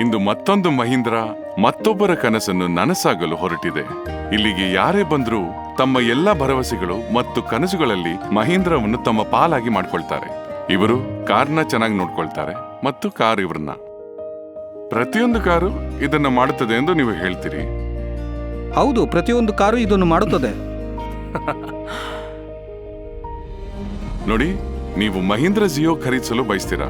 ಇಂದು ಮತ್ತೊಂದು ಮಹೀಂದ್ರ ಮತ್ತೊಬ್ಬರ ಕನಸನ್ನು ನನಸಾಗಲು ಹೊರಟಿದೆ. ಇಲ್ಲಿಗೆ ಯಾರೇ ಬಂದರೂ ತಮ್ಮ ಎಲ್ಲ ಭರವಸೆಗಳು ಮತ್ತು ಕನಸುಗಳಲ್ಲಿ ಮಹೀಂದ್ರವನ್ನು ತಮ್ಮ ಪಾಲಾಗಿ ಮಾಡ್ಕೊಳ್ತಾರೆ. ಇವರು ಕಾರ್ನ ಚೆನ್ನಾಗಿ ನೋಡ್ಕೊಳ್ತಾರೆ ಮತ್ತು ಕಾರ್ ಇವ್ರನ್ನ. ಪ್ರತಿಯೊಂದು ಕಾರು ಇದನ್ನು ಮಾಡುತ್ತದೆ ಎಂದು ನೀವು ಹೇಳ್ತೀರಿ. ಹೌದು ಪ್ರತಿಯೊಂದು ಕಾರು ಇದನ್ನು ಮಾಡುತ್ತದೆ. ನೋಡಿ ನೀವು ಮಹೀಂದ್ರ ಜಿಯೋ ಖರೀದಿಸಲು ಬಯಸ್ತೀರಾ?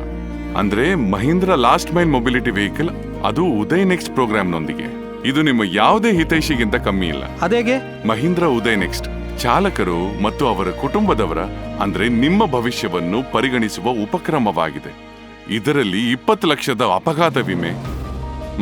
ಅಂದ್ರೆ Mahindra last mile mobility vehicle ಅದು ಉದಯ್ ನೆಕ್ಸ್ಟ್ ಪ್ರೋಗ್ರಾಂನೊಂದಿಗೆ ಇದು ನಿಮ್ಮ ಯಾವುದೇ ಹಿತೈಷಿಗಿಂತ ಕಮ್ಮಿ ಇಲ್ಲ. ಅದೇಗೆ? ಮಹೀಂದ್ರ ಉದಯ್ ನೆಕ್ಸ್ಟ್. ಚಾಲಕರು ಮತ್ತು ಅವರ ಕುಟುಂಬದವರ ಅಂದ್ರೆ ನಿಮ್ಮ ಭವಿಷ್ಯವನ್ನು ಪರಿಗಣಿಸುವ ಉಪಕ್ರಮವಾಗಿದೆ. ಇದರಲ್ಲಿ ಇಪ್ಪತ್ತು ಲಕ್ಷದ ಅಪಘಾತ ವಿಮೆ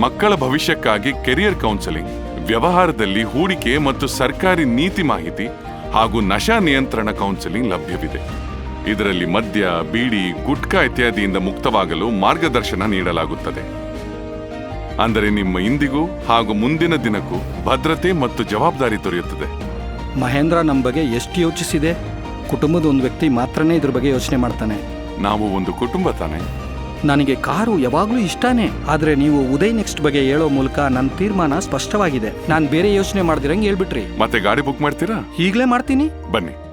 ಮಕ್ಕಳ ಭವಿಷ್ಯಕ್ಕಾಗಿ ಕೆರಿಯರ್ ಕೌನ್ಸೆಲಿಂಗ್ ವ್ಯವಹಾರದಲ್ಲಿ ಹೂಡಿಕೆ ಮತ್ತು ಸರ್ಕಾರಿ ನೀತಿ ಮಾಹಿತಿ ಹಾಗೂ ನಶಾ ನಿಯಂತ್ರಣ ಕೌನ್ಸೆಲಿಂಗ್ ಲಭ್ಯವಿದೆ. ಇದರಲ್ಲಿ ಮದ್ಯ ಬೀಡಿ ಗುಟ್ಕಾ ಇತ್ಯಾದಿಯಿಂದ ಮುಕ್ತವಾಗಲು ಮಾರ್ಗದರ್ಶನ ನೀಡಲಾಗುತ್ತದೆ. ಅಂದರೆ ನಿಮ್ಮ ಇಂದಿಗೂ ಹಾಗೂ ಮುಂದಿನ ದಿನಕ್ಕೂ ಭದ್ರತೆ ಮತ್ತು ಜವಾಬ್ದಾರಿ ದೊರೆಯುತ್ತದೆ. ಮಹೇಂದ್ರ ನಮ್ಮ ಬಗ್ಗೆ ಎಷ್ಟು ಯೋಚಿಸಿದೆ? ಕುಟುಂಬದ ಒಂದು ವ್ಯಕ್ತಿ ಮಾತ್ರನೇ ಇದ್ರ ಬಗ್ಗೆ ಯೋಚನೆ ಮಾಡ್ತಾನೆ. ನಾವು ಒಂದು ಕುಟುಂಬ ತಾನೆ. ನನಗೆ ಕಾರು ಯಾವಾಗಲೂ ಇಷ್ಟಾನೇ ಆದರೆ ನೀವು ಉದಯ್ ನೆಕ್ಸ್ಟ್ ಬಗ್ಗೆ ಹೇಳೋ ಮೂಲಕ ನನ್ನ ತೀರ್ಮಾನ ಸ್ಪಷ್ಟವಾಗಿದೆ. ನಾನು ಬೇರೆ ಯೋಚನೆ ಮಾಡ್ದಿರಂಗೆ ಹೇಳ್ಬಿಟ್ರಿ. ಮತ್ತೆ ಗಾಡಿ ಬುಕ್ ಮಾಡ್ತೀರಾ? ಈಗಲೇ ಮಾಡ್ತೀನಿ. ಬನ್ನಿ.